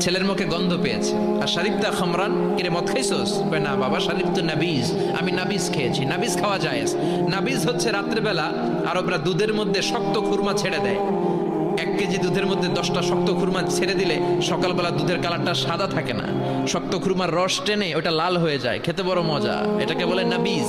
ছেলের মুখে গন্ধ পেয়েছে। আর শারিফতা খামরান, কিরে, মদ খাইছোস? না, বাবা, শারিফ তো নাবিজ। আমি নাবিজ খেয়েছি, নাবিজ খাওয়া যায় নাবিজ হচ্ছে রাত্রেবেলা আরবরা দুধের মধ্যে শক্ত খুরমা ছেড়ে দেয়। এক কেজি দুধের মধ্যে দশটা শক্ত খুরমা ছেড়ে দিলে সকালবেলা দুধের কালারটা সাদা থাকে না। শক্ত খুরমার রস টেনে ওটা লাল হয়ে যায়। খেতে বড় মজা। এটাকে বলে নাবিজ।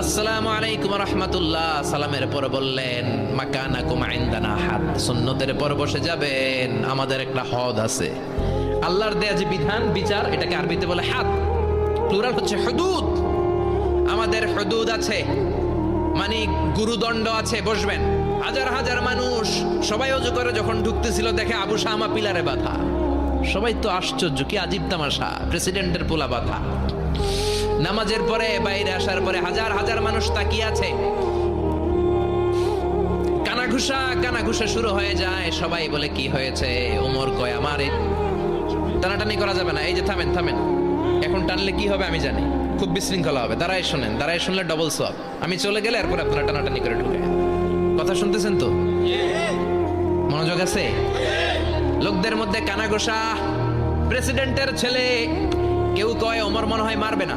আসসালামু আলাইকুম রহমতুল্লাহ। সালামের পর বললেন মাকানা কুমাইন্দানা হাত সুন্নতের পর বসে যাবেন। আমাদের একটা হদ আছে। আল্লাহর দেয়া যে বিধান, বিচার, এটাকে আরবিতে বলে হাত প্লুরাল হচ্ছে হদুদ। আমাদের হদুদ আছে মানে গুরুদণ্ড আছে, বসবেন। হাজার হাজার মানুষ সবাই অজু করে, যখন ঢুকতেছিল, দেখে আবু শামা পিলারে বাধা। সবাই তো আশ্চর্য, কি আজীব তামাশা, প্রেসিডেন্টের পোলা বাধা। নামাজের পরে, বাইরে আসার পরে হাজার হাজার মানুষ তাকিয়ে আছে। কানাঘুষা কানাঘুষা শুরু হয়ে যায়। সবাই বলে, কি হয়েছে? ওমর কয়, আমার টানাটানি করা যাবে না। এই যে থামেন থামেন। এখন টানলে কি হবে আমি জানি। খুব বিশৃঙ্খলা হবে। দাঁড়ায় শোনেন, দাঁড়ায় শুনলে ডবল সব আমি চলে গেলে এরপর আপনারা টানাটানি করে ঢুকে কথা শুনতেছেন তো? মনোযোগ আছে? লোকদের মধ্যে কানাঘোষা প্রেসিডেন্টের ছেলে, কেউ কয়, ওমর মনে হয় মারবে না।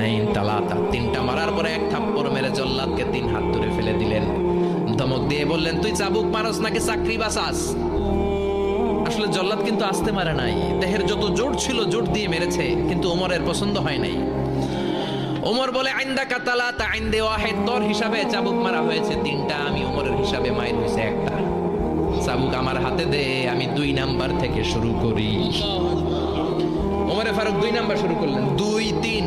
ইতনাইন তালাতা তিনটা মারার পরে এক থাপ্পড় মেরে জল্লাদকে তিন হাত ধরে ফেলে দিলেন। ধমক দিয়ে বললেন, তুই চাবুক মারস নাকি চাকরি বাসাস আসলে জল্লাদ কিন্তু আসতে মারে নাই। দেহের যত জোর ছিল জোর দিয়ে মেরেছে, কিন্তু ওমরের পছন্দ হয় নাই। ওমর বলে আইন্দা কাতালা তা আইন্দে ওয়াহেদ। তোর হিসাবে চাবুক মারা হয়েছে তিনটা, আমি ওমরের হিসাবে মায়ের হয়েছে একটা। চাবুক আমার হাতে দে, আমি দুই নাম্বার থেকে শুরু করি। ওমরে ফারুক দুই নাম্বার শুরু করলেন। দুই, তিন।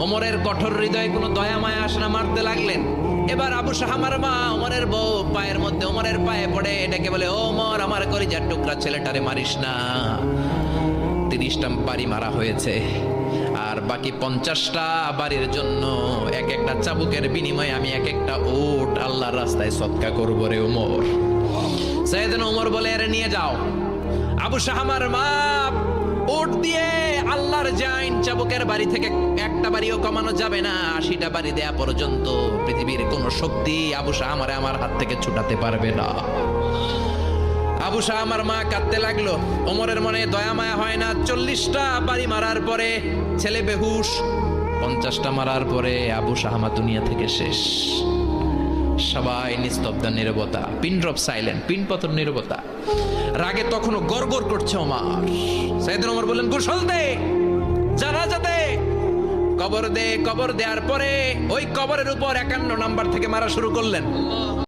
ওমরের কঠোর হৃদয়ে কোনো দয়া, মায়া আসে না মারতে লাগলেন। এবার আবু সাহামার মা ওমরের বউ পায়ের মধ্যে, ওমরের পায়ে পড়ে এটাকে বলে, ওমর, আমার করি করিজার টুকরা ছেলেটারে মারিস না। তিরিশটা বাড়ি মারা হয়েছে। আর বাকি পঞ্চাশটা বাড়ির জন্য এক একটা চাবুকের বিনিময়ে আমি এক একটা ওট আল্লাহর রাস্তায় সৎকা করব রে ওমর। সাইদিন ওমর বলে এর নিয়ে যাও। আবু শাহামার মা ওট দিয়ে আল্লাহর জাইন চাবুকের বাড়ি থেকে একটা বাড়িও কমানো যাবে না, আশিটা বাড়ি দেয়া পর্যন্ত পৃথিবীর কোনো শক্তি আবু শাহামারে আমার হাত থেকে ছুটাতে পারবে না। আবু শাহ আমার মা কাঁদতে লাগল, ওমরের মনে দয়া মায়া হয় না, চল্লিশটা বাড়ি মারার পরে ছেলে বেহুশ, পঞ্চাশটা মারার পরে আবু শাহমা দুনিয়া থেকে শেষ। সবাই নিস্তব্ধ, নিরবতা। পিন ড্রপ সাইলেন্ট, পিন পতন, নিরবতা। রাগে তখনও গড়গড় করছে ওমার। সাইদিন ওমর বললেন গোসল দে জানা যাতে। কবর দে, কবর দেওয়ার পরে ওই কবরের উপর একান্ন নাম্বার থেকে মারা শুরু করলেন।